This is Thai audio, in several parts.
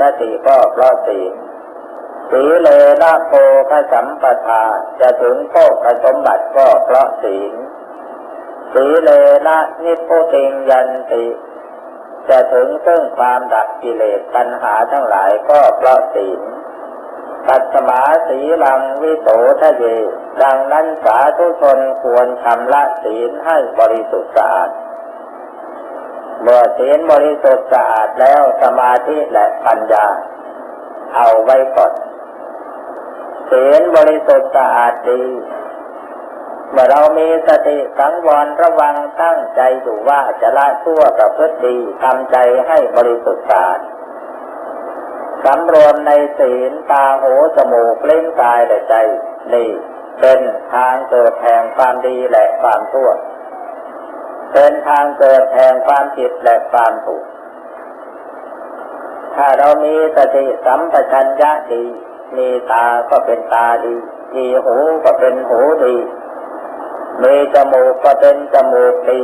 จติงยันติจะถึงสุคติก็เพราะศีลสีเลนะโพคสัมปทาจะถึงโภคสมบัติก็เพราะศีลสีเลนะนิพพุติงยันติจะถึงซึ่งความดับกิเลสปัญหาทั้งหลายก็เพราะศีลตัตมาสีลังวิโสทะเย ดังนั้นสาธุชนควรชำระศีลให้บริสุทธิ์สะอาด เมื่อศีลบริสุทธิ์สะอาดแล้วสมาธิและปัญญา เอาไว้ก่อนศีลบริสุทธิ์สะอาดดี เมื่อเรามีสติสังวรระวังตั้งใจอยู่ว่าจะละชั่วประพฤติดีทำใจให้บริสุทธิ์สะอาดสำรวมในศีลตาหูจมูกเล่นกายและใจนี่เป็นทางเกิดแห่งความดีและความชั่ว เป็นทางเกิดแห่งความผิดและความถูก ถ้าเรามีสติสัมปชัญญะดี มีตาก็เป็นตาดี มีหูก็เป็นหูดี มีจมูกก็เป็นจมูกดี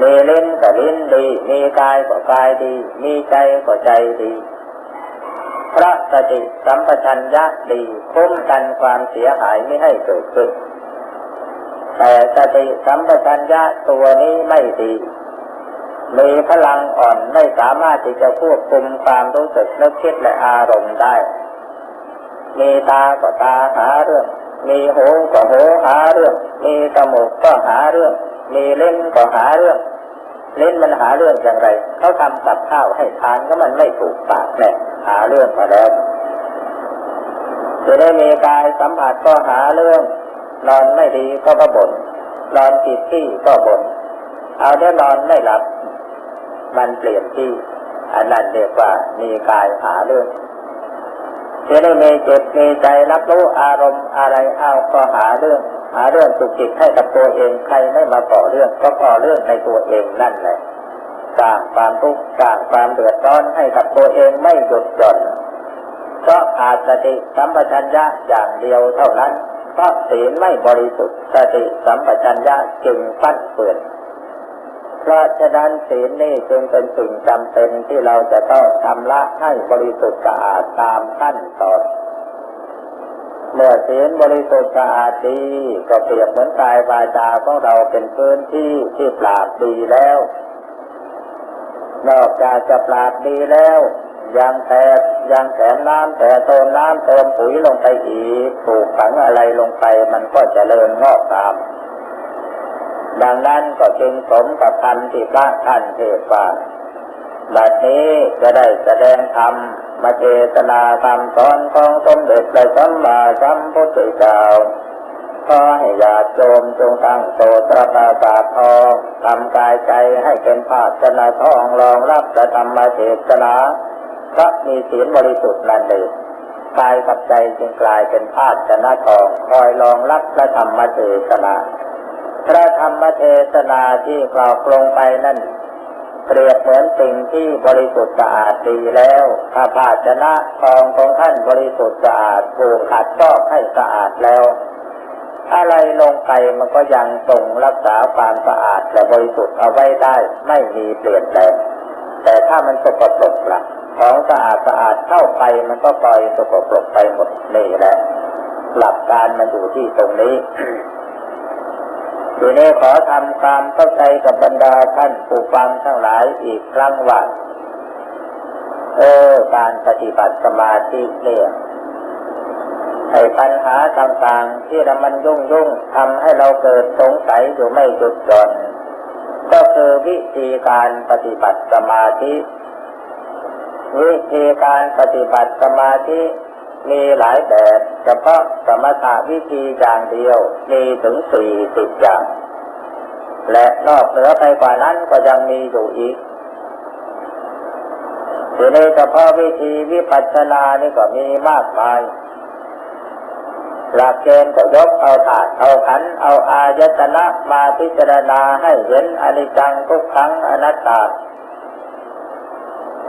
มีลิ้นก็ลิ้นดี มีกายก็กายดี มีใจก็ใจดีพระสติสัมปชัญญะดีคุ้มกันความเสียหายไม่ให้เกิดขึ้น แต่สติสัมปชัญญะตัวนี้ไม่ดี มีพลังอ่อนไม่สามารถที่จะควบคุมความรู้สึกนึกคิดและอารมณ์ได้ มีตาก็ตาหาเรื่อง มีหูก็หูหาเรื่อง มีจมูกก็หาเรื่อง มีเล่นก็หาเรื่อง เล่นมันหาเรื่องอย่างไร เขาทำกับข้าวให้ทานก็มันไม่ถูกปากแน่หาเรื่องมาแล้วจะได้มีกายสัมผัสก็หาเรื่อง นอนไม่ดีก็กบ่นนอนผิดที่ก็บ่นเอาได้นอนไม่หลับ มันเปลี่ยนที่อันนั้นเรียกว่ามีกายหาเรื่องจะได้มีจิตมีใจรับรู้อารมณ์อะไรเอาก็หาเรื่อง หาเรื่องสุกิจให้กับตัวเองใครไม่มาก่อเรื่องก็ก่อเรื่องในตัวเองนั่นแหละสร้างความทุกข์สร้างความเดือดร้อนให้กับตัวเองไม่หยุดหย่อนเพราะขาดสติสัมปชัญญะอย่างเดียวเท่านั้น เพราะศีลไม่บริสุทธิ์สติสัมปชัญญะจึงฟั่นเฟือนเพราะฉะนั้นศีลนี่จึงเป็นสิ่งจำเป็นที่เราจะต้องทำละให้บริสุทธิ์สะอาดตามขั้นตอนเมื่อศีลบริสุทธิ์สะอาดดีก็เปรียบเหมือนกายวาจาของเราเป็นพื้นที่ที่ปราบดีแล้ว นอกจากจะปราบดีแล้ว ยังแต่ยังแถมน้ำแต่เติมน้ำเติมปุ๋ยลงไปอีกปลูกฝังอะไรลงไปมันก็จเจริญงอกงาม ดังนั้นก็จึงสมกับคำที่พระท่านเทศว่าบัดนี้จะได้แสดงธรรมมาเทศนาคำสอนของสมเด็จพระสัมมาสัมพุทธเจ้าขอให้ญาติโยมจงตั้งโสตระปาสาทองทำกายใจให้เป็นภาชนะทองรองรับจะธรรมเทศนา เพราะมีศีลบริสุทธิ์นั่นเองกายกับใจจึงกลายเป็นภาชนะทองคอยรองรับพระธรรมเทศนาพระธรรมเทศนาที่กล่าวลงไปนั่นเปรียบเหมือนสิ่งที่บริสุทธิ์สะอาดดีแล้วถ้าภาชนะทองของท่านบริสุทธิ์สะอาดถูกขัดชอบให้สะอาดแล้ว อะไรลงไปมันก็ยังทรงรักษาความสะอาดและบริสุทธิ์เอาไว้ได้ไม่มีเปลี่ยนแปลงแต่ถ้ามันสกปรกละ่ะ ของสะอาดสะอาดเข้าไปมันก็ปล่อยสกปรกไปหมดนี่แหละหลักการมันอยู่ที่ตรงนี้ทีนี้ขอทำความเข้าใจกับบรรดาท่านผู้ฟังทั้งหลายอีกครั้งว่าเออการปฏิบัติสมาธิเนี่ยไอ้ปัญหาต่างๆ ที่เรามันยุ่งยุ่งทำให้เราเกิดสงสัยอยู่ไม่หยุดหย่อนก็คือวิธีการปฏิบัติสมาธิ วิธีการปฏิบัติสมาธิมีหลายแบบเฉพาะสมถะวิธีอย่างเดียวมีถึงสี่สิบอย่าง และนอกเหนือไปกว่านั้นก็ยังมีอยู่อีกทีนี้เฉพาะวิธีวิปัสสนานี่ก็มีมากมายหลักเกณฑ์ก็ยกเอาถาดเอาขัน เอาอายตนะมาพิจารณาให้เห็นอนิจจังทุกครั้งอนัตตา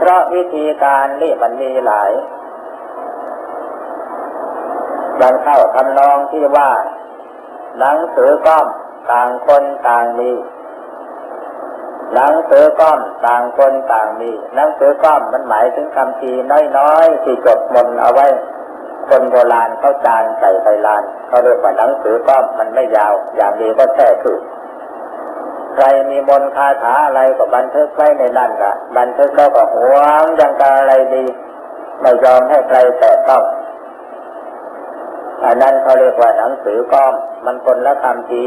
เพราะวิธีการนี่มันมีหลายดังเข้าทำนองที่ว่า หนังสือก้อมต่างคนต่างมี หนังสือก้อมต่างคนต่างมี หนังสือก้อมมันหมายถึงคำพีน้อยๆที่จดมนเอาไว้ คนโบราณเขาจานใส่ไปลานเขาเรียกว่าหนังสือก้อมมันไม่ยาว อย่างดีก็แค่คือ ใครมีมนคาถาอะไรก็บันทึกไว้ในนั่นละบันทึกแล้วก็หวงยังกาอะไรดีไม่ยอมให้ใครแตะต้องอันนั้นเขาเรียกว่าหนังสือก้อมมันคนละคำพี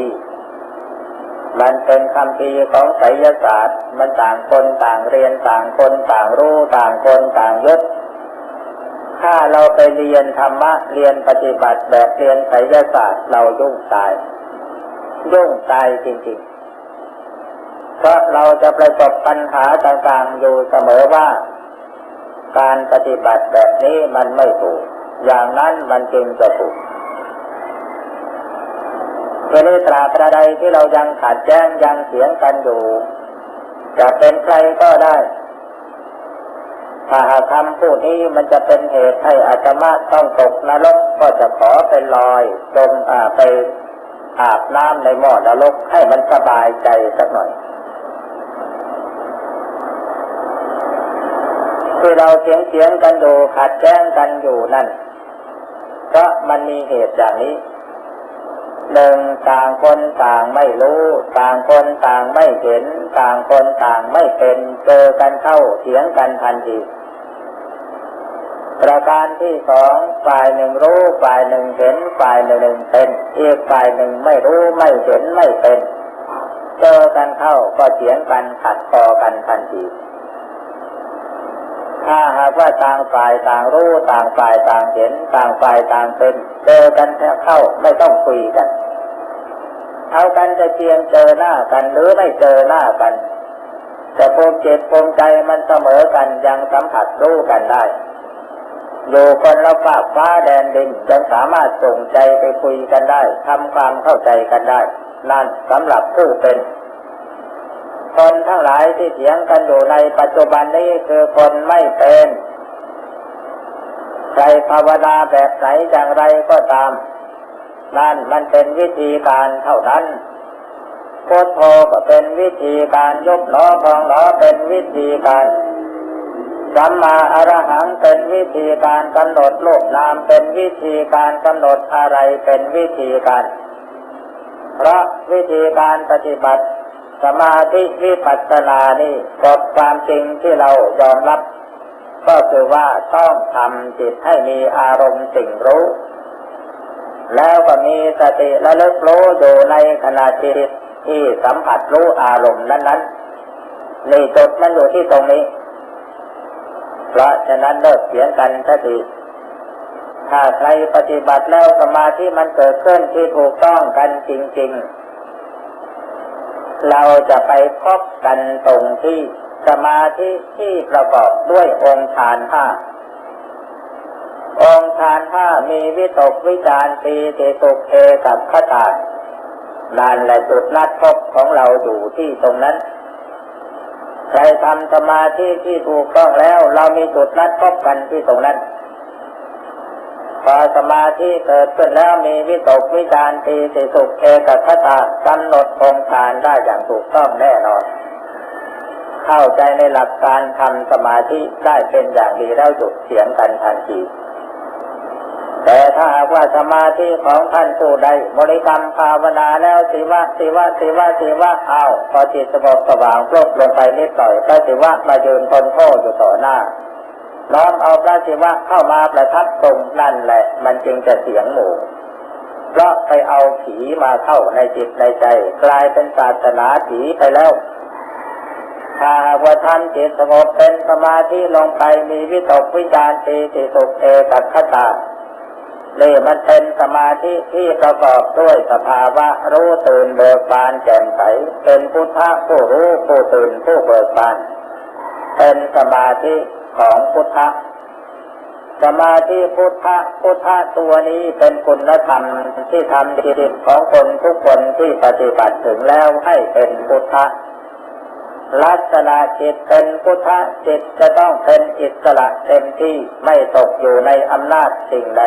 มันเป็นคำพีของไสยศาสตร์ มันต่างคนต่างเรียนต่างคนต่างรู้ต่างคนต่างยึดถ้าเราไปเรียนธรรมะเรียนปฏิบัติแบบเรียนไสยศาสตร์เรายุ่งตาย ยุ่งตายจริงๆ เพราะเราจะประสบปัญหาต่างๆอยู่เสมอว่า การปฏิบัติแบบนี้มันไม่ถูก อย่างนั้นมันจึงจะถูกทีนี้ตราบใดที่เรายังขัดแย้งยังเถียงกันอยู่ จะเป็นใครก็ได้ถ้าหากคำพูดนี้มันจะเป็นเหตุให้อาตมาต้องตกนรกก็จะขอไปลอยจมอาไปอาบน้ำในหม้อนรกให้มันสบายใจสักหน่อย ที่เราเถียงเถียงกันอยู่ขัดแย้งกันอยู่นั่นเพราะมันมีเหตุอย่างนี้หนึ่งต่างคนต่างไม่รู้ ต่างคนต่างไม่เห็น ต่างคนต่างไม่เป็นเจอกันเข้าเถียงกันทันทีประการที่สองฝ่ายหนึ่งรู้ฝ่ายหนึ่งเห็นฝ่ายหนึ่งเป็นอีกฝ่ายหนึ่งไม่รู้ไม่เห็นไม่เป็น เจอกันเข้าก็เถียงกันขัดคอกันทันที ถ้าหากว่าต่างฝ่ายต่างรู้ต่างฝ่ายต่างเห็นต่างฝ่ายต่างเป็นเจอกันแค่เข้าไม่ต้องคุยกันเอากันจะเพียงเจอหน้ากันหรือไม่เจอหน้ากันแต่ภูมิจิตภูมิใจมันเสมอกันยังสัมผัสรู้กันได้อยู่คนละฝากฟ้าแดนดินยังสามารถส่งใจไปคุยกันได้ทำความเข้าใจกันได้ นั่นสำหรับผู้เป็น คนทั้งหลายที่เถียงกันอยู่ในปัจจุบันนี้คือคนไม่เป็นใครภาวนาแบบไหนอย่างไรก็ตาม นั่นมันเป็นวิธีการเท่านั้นพุทโธก็เป็นวิธีการยกล้อพองล้อเป็นวิธีการสัมมาอรหังเป็นวิธีการกำหนดโลกนามเป็นวิธีการกำหนดอะไรเป็นวิธีการ เพราะวิธีการปฏิบัติ สมาธิวิปัสสนานี่กฎความจริงที่เรายอมรับ ก็คือว่าต้องทำจิตให้มีอารมณ์สิ่งรู้ แล้วก็มีสติและเลิกรู้อยู่ในขณะจิตที่สัมผัสรู้อารมณ์นั้นๆนี่จุดมันอยู่ที่ตรงนี้ เพราะฉะนั้นเลิกเสียงกันสักทีถ้าใครปฏิบัติแล้วสมาธิมันเกิดขึ้นที่ถูกต้องกันจริง ๆ เราจะไปพบกันตรงที่สมาธิที่ประกอบด้วยองค์ฌานห้าองค์ฌานห้ามีวิตกวิจารปีติสุขเอกับขตานั่นแหละจุดนัดพบของเราอยู่ที่ตรงนั้นใครทำสมาธิที่ถูกต้องแล้ว เรามีจุดนัดพบกันที่ตรงนั้น พอสมาธิเกิดขึ้นแล้วมีวิตกวิจารตีสิสุขเอกคตากำหนดองค์ฌานได้อย่างถูกต้องแน่นอน เข้าใจในหลักการทำสมาธิได้เป็นอย่างดีแล้วจุดเสียงกันทันทีแต่ถ้าหากว่าสมาธิของท่านผู้ใดบริกรรมภาวนาแล้วสิวะสิวะสิวะสิวะเอาพอจิตสงบสว่างโปร่งลงไปนิดหน่อยก็สิวะมายืนทนโทษอยู่ต่อหน้า น้อมเอาพระศิวะเข้ามาประทับตรงนั่นแหละ มันจึงจะเสียงหมู่เพราะไปเอาผีมาเข้าในจิตในใจ กลายเป็นศาสนาผีไปแล้วถ้าว่าท่านจิตสงบเป็นสมาธิลงไปมีวิตกวิจารตีติสุขเอกัคตาเนี่มันเป็นสมาธิที่ประกอบด้วยสภาวะรู้ตื่นเบิกบานแจ่มใสเป็นพุทธะผู้รู้ผู้ตื่นผู้เบิกบาน เป็นสมาธิ ของพุทธะสมาธิพุทธะพุทธะตัวนี้เป็นคุณธรรมที่ทำจิตของคนทุกคนที่ปฏิบัติถึงแล้วให้เป็นพุทธะลักษณะจิตเป็นพุทธะจิตจะต้องเป็นอิสระเต็มที่ไม่ตกอยู่ในอำนาจสิ่งใด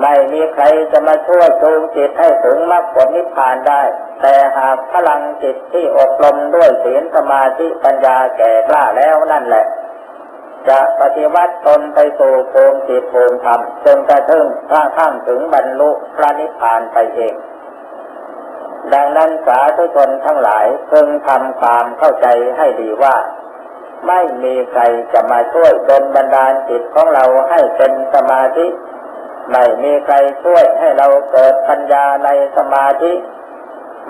ไม่มีใครจะมาช่วยจูงจิตให้ถึงมรรคผลนิพพานได้ แต่หากพลังจิตที่อบรมด้วยศีลสมาธิปัญญาแก่กล้าแล้วนั่นแหละ จะปฏิวัติตนไปสู่ภูมิจิตภูมิธรรมจนกระทั่งกระทั่งถึงบรรลุพระนิพพานไปเอง ดังนั้นสาธุชนทั้งหลายพึงทำความเข้าใจให้ดีว่า ไม่มีใครจะมาช่วยดลบันดาลจิตของเราให้เป็นสมาธิ ไม่มีใครช่วยให้เราเกิดปัญญาในสมาธิ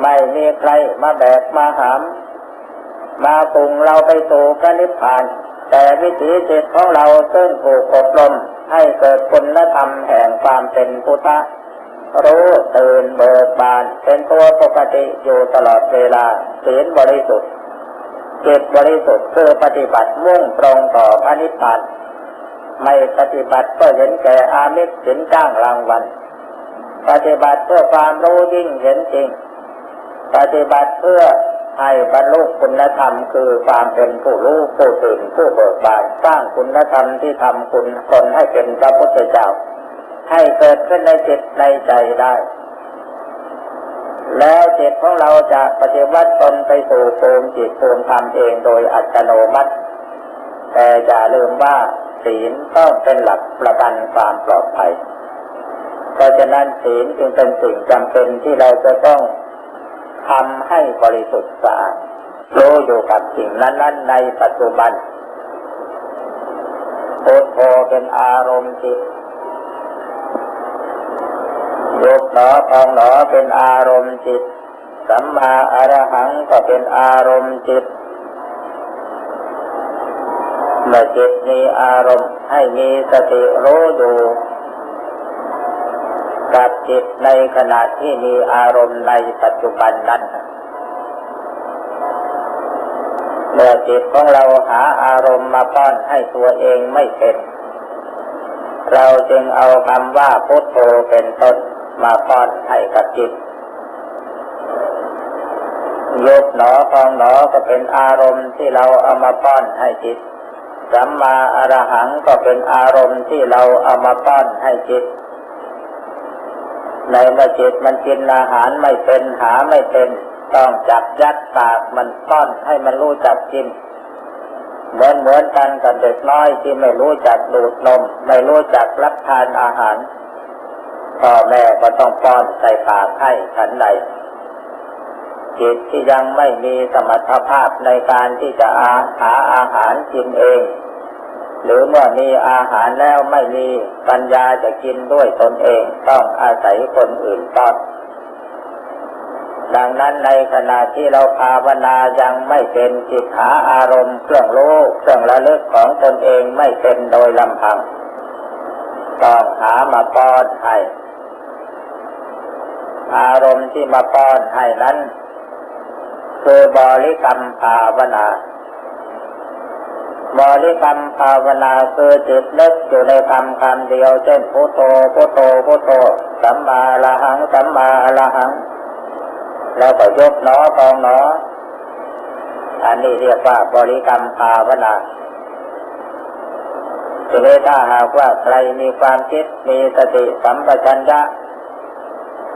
ไม่มีใครมาแบกมาหาม มาปรุงเราไปสู่พระนิพพาน แต่วิถีจิตของเราซึ่งถูกอบรมให้เกิดคุณธรรมแห่งความเป็นพุทธะรู้ตื่นเบิกบานเป็นตัวปกติอยู่ตลอดเวลาศีลบริสุทธิ์จิตบริสุทธิ์คือปฏิบัติมุ่งตรงต่อพระนิพพานไม่ปฏิบัติก็เห็นแก่อามิสเห็นจ้างรางวัลปฏิบัติเพื่อความรู้ยิ่งเห็นจริง ปฏิบัติเพื่อ ให้บรรลุคุณธรรมคือความเป็นผู้รู้ผู้ตื่นผู้เบิกบานสร้างคุณธรรมที่ทำคุณคนให้เป็นพระพุทธเจ้า ให้เกิดขึ้นในจิตในใจได้ แล้วจิตของเราจะปฏิวัติตนไปสู่ภูมิจิตภูมิธรรมเองโดยอัตโนมัติ แต่อย่าลืมว่าศีลต้องเป็นหลักประกันความปลอดภัย เพราะฉะนั้นศีลจึงเป็นสิ่งจำเป็นที่เราจะต้อง ทำให้บริสุทธิ์สะอาดรู้อยู่กับสิ่งนั้นๆในปัจจุบันพุทโธเป็นอารมณ์จิตยุบหนอพองหนอเป็นอารมณ์จิต สัมมาอรหังก็เป็นอารมณ์จิตเมื่อจิตมีอารมณ์ให้มีสติรู้อยู่ จิตในขณะที่มีอารมณ์ในปัจจุบันนั้นเมื่อจิตของเราหาอารมณ์มาป้อนให้ตัวเองไม่เป็น เราจึงเอาคำว่าพุทโธเป็นต้นมาป้อนให้กับจิตยุบหนอพองหนอก็เป็นอารมณ์ที่เราเอามาป้อนให้จิต สัมมาอรหังก็เป็นอารมณ์ที่เราเอามาป้อนให้จิต ในเมื่อจิตมันกินอาหารไม่เป็นหาไม่เป็น ต้องจับยัดปากมันป้อนให้มันรู้จักกิน เหมือนเหมือนกันกับเด็กน้อยที่ไม่รู้จักดูดนม ไม่รู้จักรับทานอาหารพ่อแม่ก็ต้องป้อนใส่ปากให้ฉันใดจิตที่ยังไม่มีสมรรถภาพในการที่จะอาหาอาหารกินเอง หรือเมื่อมีอาหารแล้วไม่มีปัญญาจะกินด้วยตนเองต้องอาศัยคนอื่นป้อนดังนั้นในขณะที่เราภาวนายังไม่เป็นจิตหาอารมณ์เครื่องรู้เครื่องระลึกของตนเองไม่เป็นโดยลำพังต้องหามาป้อนให้อารมณ์ที่มาป้อนให้นั้น คือบริกรรมภาวนา บริกรรมภาวนาคือจิตเล็กอยู่ในคำคำเดียวเช่นพุทโธพุทโธพุทโธสัมมาละหังสัมมาละหัง แล้วก็ยกหนอตองหนอ อันนี้เรียกว่าบริกรรมภาวนาทีนี้ถ้าหากว่าใครมีความคิดมีสติสัมปชัญญะ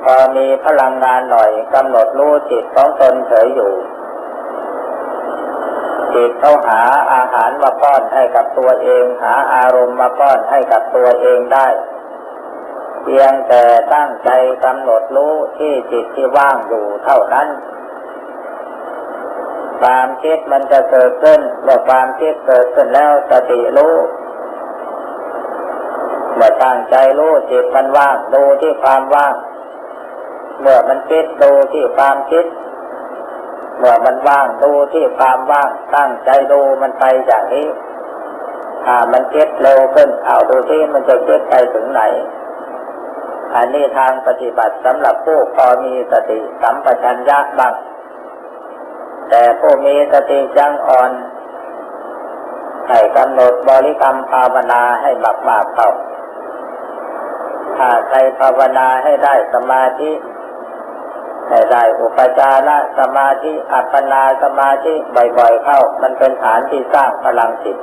พอมีพลังงานหน่อยกำหนดรู้จิตของตนเฉยอยู่ จิตเขาหาอาหารมาป้อนให้กับตัวเอง หาอารมณ์มาป้อนให้กับตัวเองได้ เพียงแต่ตั้งใจกำหนดรู้ที่จิตที่ว่างอยู่เท่านั้นความคิดมันจะเกิดขึ้นเมื่อความคิดเกิดขึ้นแล้วสติรู้เมื่อตั้งใจรู้จิตมันว่างดูที่ความว่าง เมื่อมันคิดดูที่ความคิด เมื่อมันว่างดูที่ความว่างตั้งใจดูมันไปอย่างนี้ถ้ามันคิดเร็วขึ้นเอาดูที่มันจะคิดไปถึงไหน อันนี้ทางปฏิบัติสำหรับผู้พอมีสติสัมปชัญญะบ้าง แต่ผู้มีสติจังอ่อนให้กำหนดบริกรรมภาวนาให้มากๆเข้าถ้าใครภาวนาให้ได้สมาธิ ให้ได้อุปจารสมาธิอัปปนาสมาธิบ่อยๆเข้า มันเป็นฐานที่สร้างพลังจิต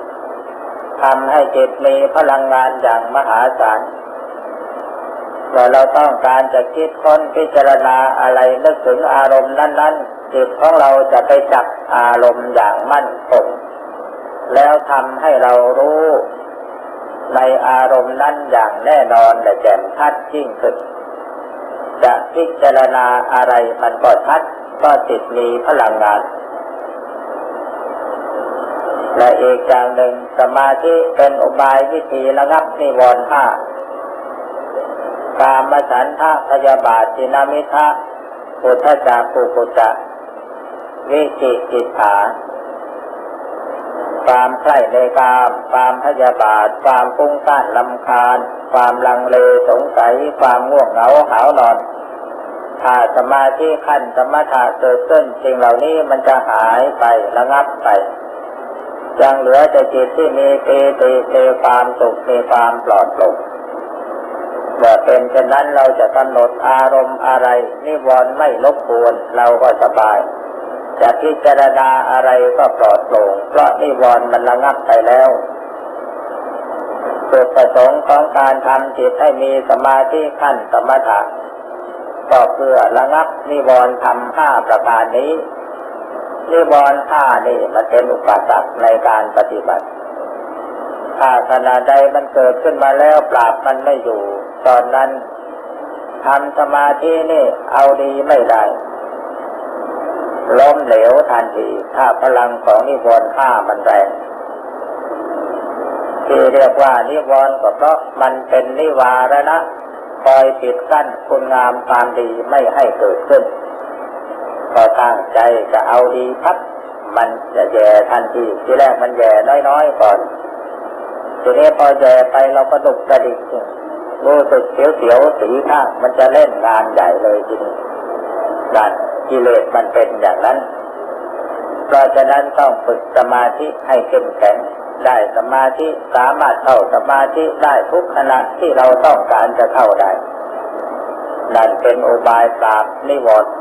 ทำให้จิตมีพลังงานอย่างมหาศาลว่าเราต้องการจะคิดค้นพิจารณาอะไรนึกถึงอารมณ์นั้นๆ จิตของเราจะไปจับอารมณ์อย่างมั่นคงแล้วทำให้เรารู้ในอารมณ์นั้นอย่างแน่นอนและแจ่มชัดยิ่งขึ้น พิจารณาอะไรมันก็ชัดก็ติดมีพลังงาน และอีกอย่างหนึ่งสมาธิเป็นอุบายวิธีระงับนิวรณ์ห้ากามฉันทะพยาบาทจินามิทะปุถะจากปุกุจะวิจิกิจฐาความใคร่ในกาม ความพยาบาท ความฟุ้งซ่านลำคาญ ความลังเลสงสัย ความง่วงเหงาหาวนอน ถ้าสมาธิขั้นสมถะเกิดขึ้นสิ่งเหล่านี้มันจะหายไประงับไปยังเหลือแต่จิตที่มีปีติมีความสุขมีความปลอดโปร่งเมื่อเป็นเช่นนั้นเราจะกำหนดอารมณ์อะไร นิวรณ์ไม่ลบกวนเราก็สบาย จะพิจารณาอะไรก็ปลอดโปร่งเพราะนิวรณ์มันระงับไปแล้วจุดประสงค์ของการทำจิตให้มีสมาธิขั้นสมถะ ก็เพื่อระงับนิวรณ์ทำห้าประการนี้ นิวรณ์ห้านี่มันเป็นอุปสรรคในการปฏิบัติ ถ้าขณะใดมันเกิดขึ้นมาแล้วปราบมันไม่อยู่ ตอนนั้นทำสมาธินี่เอาดีไม่ได้ล้มเหลวทันทีถ้าพลังของนิวรณ์ห้ามันแรงที่เรียกว่านิวรณ์ก็เพราะมันเป็นนิวารณะ คอยปิดกั้นคุณงามความดีไม่ให้เกิดขึ้นก็ตั้งใจจะเอาดีพับมันจะแย่ทันทีทีแรกมันแย่น้อยๆก่อนทีนี้พอแย่ไปเราก็ดุกกระดิกรู้สึกเสียวๆสีข้างมันจะเล่นงานใหญ่เลยทีนี้นั่นกิเลสมันเป็นอย่างนั้น เพราะฉะนั้นต้องฝึกสมาธิให้เข้มแข็ง ได้สมาธิสามารถเข้าสมาธิได้ทุกขณะที่เราต้องการจะเข้าได้ นั่นเป็นอุบายปราบนิวรณ์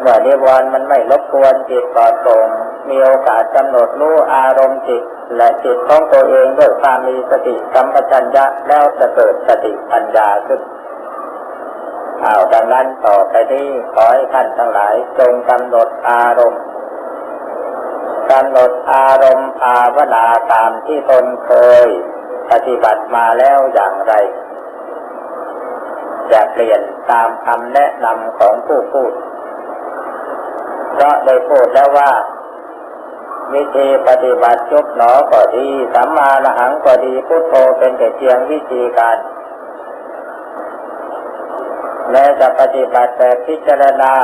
เมื่อนิวรณ์มันไม่รบกวนจิตปลอดโปร่งมีโอกาสกำหนดรู้อารมณ์จิต และจิตของตัวเองด้วยความมีสติสัมปชัญญะแล้วจะเกิดสติปัญญาขึ้นเอาดังนั้นต่อไปนี้ขอให้ท่านทั้งหลายจงกำหนดอารมณ์ กำหนดอารมณ์ภาวนาตามที่ตนเคย ปฏิบัติมาแล้วอย่างไร จะเปลี่ยนตามคำแนะนำของผู้พูดเพราะได้พูดแล้วว่า วิธีปฏิบัติจบหนอก็ดีสัมมาละหังก็ดีพุทโธเป็นแต่เพียงวิธีการแม้จะปฏิบัติแต่พิจารณา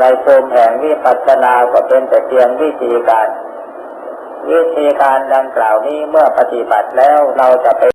ในภูมิแห่งวิปัสสนาก็เป็นแต่เพียงวิธีการ วิธีการดังกล่าวนี้เมื่อปฏิบัติแล้วเราจะไป